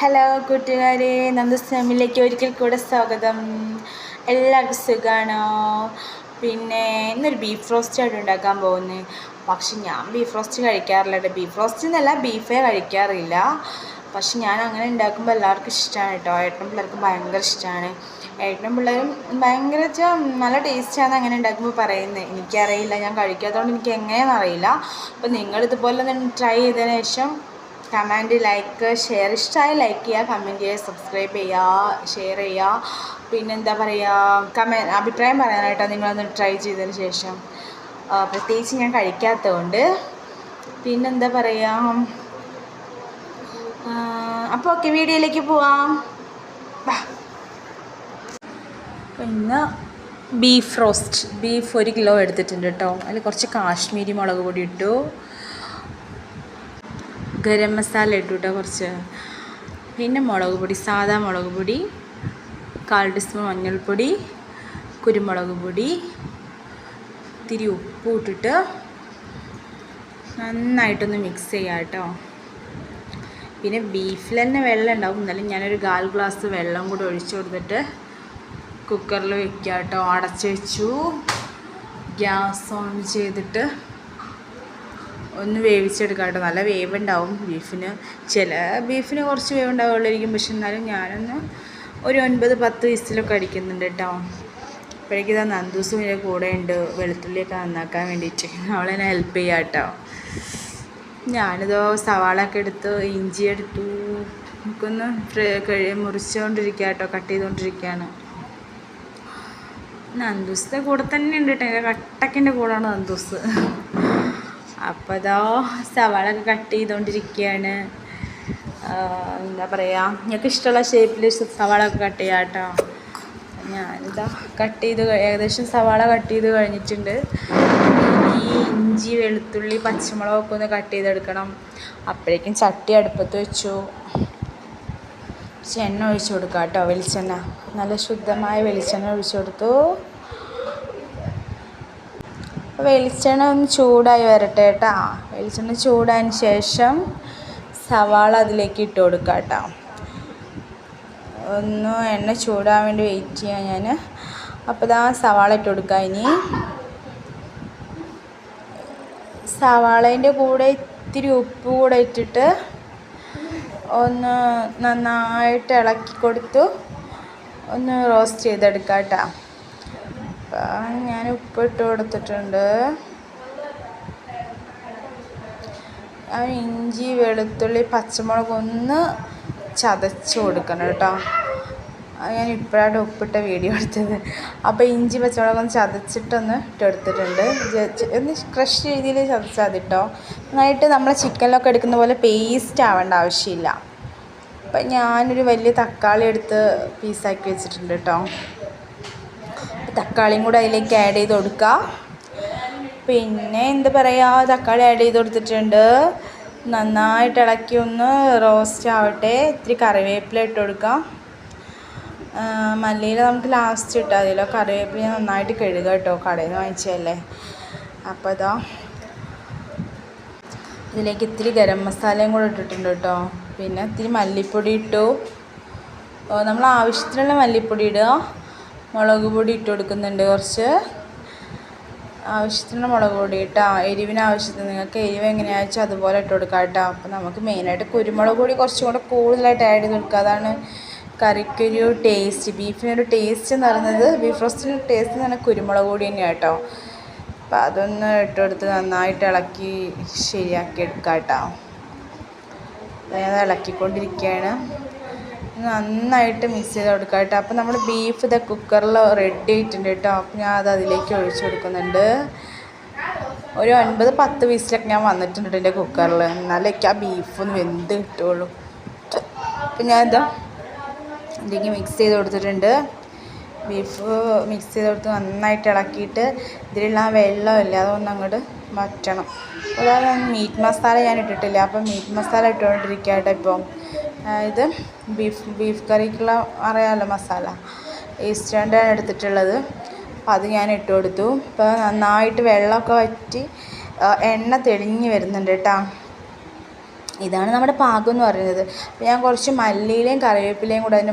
Hello കൂട്ടുകാരെ. നന്ദസ്വാമിയിലേക്ക് ഒരിക്കൽ കൂടെ സ്വാഗതം. എല്ലാവർക്കും സുഖമാണോ പിന്നെ ഇന്നൊരു ബീഫ് റോസ്റ്റായിട്ട് ഉണ്ടാക്കാൻ പോകുന്നത് പക്ഷെ ഞാൻ ബീഫ് റോസ്റ്റ് കഴിക്കാറില്ല ബീഫ് റോസ്റ്റ് എന്നല്ല ബീഫേ കഴിക്കാറില്ല. പക്ഷെ ഞാൻ അങ്ങനെ ഉണ്ടാക്കുമ്പോൾ എല്ലാവർക്കും ഇഷ്ടമാണ് കേട്ടോ. ഏട്ടനും പിള്ളേർക്കും ഭയങ്കര ഇഷ്ടമാണ് ഏട്ടനും പിള്ളേരും ഭയങ്കര വെച്ചാൽ നല്ല ടേസ്റ്റാണ് അങ്ങനെ ഉണ്ടാക്കുമ്പോൾ പറയുന്നത് എനിക്കറിയില്ല ഞാൻ കഴിക്കാത്തതുകൊണ്ട് എനിക്ക് എങ്ങനെയാണെന്ന് അറിയില്ല അപ്പോൾ നിങ്ങൾ ഇതുപോലെ ഒന്ന് ട്രൈ ചെയ്തതിന് ശേഷം കമന്റ് ലൈക്ക് ഷെയർ. ഇഷ്ടമായി ലൈക്ക് ചെയ്യുക കമന്റ് ചെയ്യുക സബ്സ്ക്രൈബ് ചെയ്യുക ഷെയർ ചെയ്യുക. പിന്നെന്താ പറയുക കമൻ അഭിപ്രായം പറയാനായിട്ടോ നിങ്ങളൊന്ന് ട്രൈ ചെയ്തതിന് ശേഷം. പ്രത്യേകിച്ച് ഞാൻ കഴിക്കാത്തതുകൊണ്ട്. പിന്നെന്താ പറയുക അപ്പോൾ ഓക്കെ വീഡിയോയിലേക്ക് പോവാം. പിന്നെ ബീഫ് റോസ്റ്റ് ബീഫ് ഒരു കിലോ എടുത്തിട്ടുണ്ട് കേട്ടോ. അതിൽ കുറച്ച് കാശ്മീരി മുളക് പൊടി ഇട്ടു. ഗരം മസാല ഇട്ടു കേട്ടോ കുറച്ച്. പിന്നെ മുളക് പൊടി സാദാ മുളക് പൊടി കാൽ ടീസ്പൂൺ മഞ്ഞൾപ്പൊടി കുരുമുളക് പൊടി ഇത്തിരി ഉപ്പ് ഇട്ടിട്ട് നന്നായിട്ടൊന്ന് മിക്സ് ചെയ്യാം കേട്ടോ. പിന്നെ ബീഫിൽ തന്നെ വെള്ളം ഉണ്ടാവും. എന്നാലും ഞാനൊരു കാൽ ഗ്ലാസ് വെള്ളം കൂടി ഒഴിച്ചു കൊടുത്തിട്ട് കുക്കറിൽ വെക്കുക കേട്ടോ. അടച്ചു വെച്ചു. ഗ്യാസ് ഓൺ ചെയ്തിട്ട് ഒന്ന് വേവിച്ചെടുക്കാം കേട്ടോ. നല്ല വേവുണ്ടാവും ബീഫിന്. ചില ബീഫിന് കുറച്ച് വേവുണ്ടാവുള്ളായിരിക്കും പക്ഷെ എന്നാലും ഞാനൊന്ന് ഒരു ഒൻപത് പത്ത് വിസിലൊക്കെ അടിക്കുന്നുണ്ട് കേട്ടോ. അപ്പോഴേക്കും ഇതാ നന്ദൂസും ഇതിന്റെ കൂടെ ഉണ്ട്. വെളുത്തുള്ളിയൊക്കെ നന്നാക്കാൻ വേണ്ടിയിട്ട്. അവളെന്നെ ഹെൽപ്പ് ചെയ്യാം കേട്ടോ. ഞാനിതോ സവാളൊക്കെ എടുത്ത് ഇഞ്ചി എടുത്തു. നമുക്കൊന്ന് കഴി മുറിച്ചുകൊണ്ടിരിക്കുക കേട്ടോ. കട്ട് ചെയ്തുകൊണ്ടിരിക്കുകയാണ് നന്ദൂസിന്റെ കൂടെ തന്നെ ഉണ്ട് കേട്ടോ. എന്റെ കട്ടക്കിന്റെ കൂടെയാണ് നന്ദൂസ്. അപ്പോൾ സവാള ഒക്കെ കട്ട് ചെയ്തുകൊണ്ടിരിക്കുകയാണ് എന്താ പറയുക ഞങ്ങൾക്ക് ഇഷ്ടമുള്ള ഷേപ്പിൽ സവാള ഒക്കെ കട്ട് ചെയ്യാം കേട്ടോ ഞാനിതാ കട്ട് ചെയ്ത് ഏകദേശം സവാള കട്ട് ചെയ്ത് കഴിഞ്ഞിട്ടുണ്ട്. ഈ ഇഞ്ചി വെളുത്തുള്ളി പച്ചമുളകൊക്കെ ഒന്ന് കട്ട് ചെയ്തെടുക്കണം. അപ്പോഴേക്കും ചട്ടി അടുപ്പത്ത് വെച്ചു. എണ്ണ ഒഴിച്ചു കൊടുക്കാം കേട്ടോ വെളിച്ചെണ്ണ. നല്ല ശുദ്ധമായ വെളിച്ചെണ്ണ ഒഴിച്ചു കൊടുത്തു. വെളിച്ചെണ്ണ ഒന്ന് ചൂടായി വരട്ടെ കേട്ടോ. വെളിച്ചെണ്ണ ചൂടായതിന് ശേഷം സവാള അതിലേക്ക് ഇട്ട് കൊടുക്കാം കേട്ടോ. ഒന്ന് എണ്ണ ചൂടാൻ വേണ്ടി വെയിറ്റ് ചെയ്യാം ഞാൻ അപ്പോൾ ഇതാ സവാള ഇട്ട് കൊടുക്കാം ഇനി. സവാളേന്റെ കൂടെ ഇത്തിരി ഉപ്പ് കൂടെ ഇട്ടിട്ട് ഒന്ന് നന്നായിട്ട് ഇളക്കി കൊടുത്തു. ഒന്ന് റോസ്റ്റ് ചെയ്തെടുക്കാം കേട്ടോ. അപ്പം ഞാൻ ഉപ്പിട്ട് കൊടുത്തിട്ടുണ്ട്. ഇഞ്ചി വെളുത്തുള്ളി പച്ചമുളക് ഒന്ന് ചതച്ച് കൊടുക്കണം കേട്ടോ. ഞാൻ ഇപ്പോഴാണ് ഉപ്പിട്ട വീഡിയോ എടുത്തത്. അപ്പോൾ ഇഞ്ചി പച്ചമുളകൊന്ന് ചതച്ചിട്ടൊന്ന് ഇട്ടെടുത്തിട്ടുണ്ട് ഒന്ന് ക്രഷ് രീതിയിൽ ചതച്ചാൽ മതി കേട്ടോ. നന്നായിട്ട് നമ്മൾ ചിക്കനിലൊക്കെ എടുക്കുന്ന പോലെ പേസ്റ്റ് ആവേണ്ട ആവശ്യമില്ല. അപ്പം ഞാനൊരു വലിയ തക്കാളി എടുത്ത് പീസാക്കി വെച്ചിട്ടുണ്ട് കേട്ടോ. തക്കാളിയും കൂടെ അതിലേക്ക് ആഡ് ചെയ്ത് കൊടുക്കുക പിന്നെ എന്താ പറയുക തക്കാളി ആഡ് ചെയ്ത് കൊടുത്തിട്ടുണ്ട്. നന്നായിട്ട് ഇളക്കി ഒന്ന് റോസ്റ്റ് ആവട്ടെ. ഇത്തിരി കറിവേപ്പില ഇട്ട് കൊടുക്കാം. മല്ലിയില നമുക്ക് ലാസ്റ്റ് ഇട്ടാൽ മതിയല്ലോ കറിവേപ്പില നന്നായിട്ട് കഴുകുക കേട്ടോ കടയിൽ നിന്ന് വാങ്ങിച്ചതല്ലേ. അപ്പോൾ ഇതാ. ഇതിലേക്ക് ഇത്തിരി ഗരം മസാലയും കൂടെ ഇട്ടിട്ടുണ്ട് കേട്ടോ പിന്നെ ഇത്തിരി മല്ലിപ്പൊടി ഇട്ടു. നമ്മൾ ആവശ്യത്തിനുള്ള മല്ലിപ്പൊടി ഇടുക. മുളക് പൊടി ഇട്ട് കൊടുക്കുന്നുണ്ട് കുറച്ച്. ആവശ്യത്തിന് മുളക് പൊടി കേട്ടോ എരിവിന് ആവശ്യത്തിന് നിങ്ങൾക്ക് എരിവ് എങ്ങനെയാ വെച്ചാൽ അതുപോലെ ഇട്ട് കൊടുക്കാം കേട്ടോ. അപ്പോൾ നമുക്ക് മെയിനായിട്ട് കുരുമുളക് പൊടി കുറച്ചും കൂടെ കൂടുതലായിട്ട് ആഡ് ചെയ്ത് കൊടുക്കുക. അതാണ് കറിക്കൊരു ടേസ്റ്റ് ബീഫിനൊരു ടേസ്റ്റ് എന്ന് പറയുന്നത് ബീഫ് റോസ്റ്റിന് ടേസ്റ്റ് എന്ന് പറഞ്ഞാൽ കുരുമുളക് പൊടി തന്നെയാണ് കേട്ടോ. അപ്പോൾ അതൊന്ന് ഇട്ട് കൊടുത്ത് നന്നായിട്ട് ഇളക്കി ശരിയാക്കി എടുക്കാം കേട്ടോ. ഞാൻ ഇളക്കിക്കൊണ്ടിരിക്കുകയാണ്. നന്നായിട്ട് മിക്സ് ചെയ്ത് കൊടുക്കുക കേട്ടോ. അപ്പോൾ നമ്മൾ ബീഫ് ഇത് കുക്കറിൽ റെഡി ആയിട്ടുണ്ട് കേട്ടോ. അപ്പോൾ ഞാൻ അത് അതിലേക്ക് ഒഴിച്ചു കൊടുക്കുന്നുണ്ട്. ഒരു ഒൻപത് പത്ത് വിസിലൊക്കെ ഞാൻ വന്നിട്ടുണ്ട് എന്റെ കുക്കറിൽ എന്നാലേക്ക് ആ ബീഫ് ഒന്ന് വെന്ത് കിട്ടുള്ളൂ അപ്പം ഞാൻ എന്താ ഇതിലേക്ക് മിക്സ് ചെയ്ത് കൊടുത്തിട്ടുണ്ട്. ബീഫ് മിക്സ് ചെയ്ത് കൊടുത്ത് നന്നായിട്ട് ഇളക്കിയിട്ട് ഇതിലുള്ള ആ വെള്ളമില്ല അതൊന്ന് അങ്ങോട്ട് വറ്റണം. അതായത് മീറ്റ് മസാല ഞാൻ ഇട്ടിട്ടില്ല. അപ്പം മീറ്റ് മസാല ഇട്ടുകൊണ്ടിരിക്കുക ഇപ്പം. ഇത് ബീഫ് ബീഫ് കറിക്കുള്ള അറിയാമല്ലോ മസാല. ഈസ്റ്റേണ്ടാണ് എടുത്തിട്ടുള്ളത്. അപ്പോൾ അത് ഞാൻ ഇട്ട് കൊടുത്തു. ഇപ്പോൾ നന്നായിട്ട് വെള്ളമൊക്കെ വറ്റി എണ്ണ തെളിഞ്ഞ് വരുന്നുണ്ട് കേട്ടോ. ഇതാണ് നമ്മുടെ പാകം എന്ന് പറയുന്നത്. ഞാൻ കുറച്ച് മല്ലിയിലയും കറിവേപ്പിലയും കൂടെ അതിന്റെ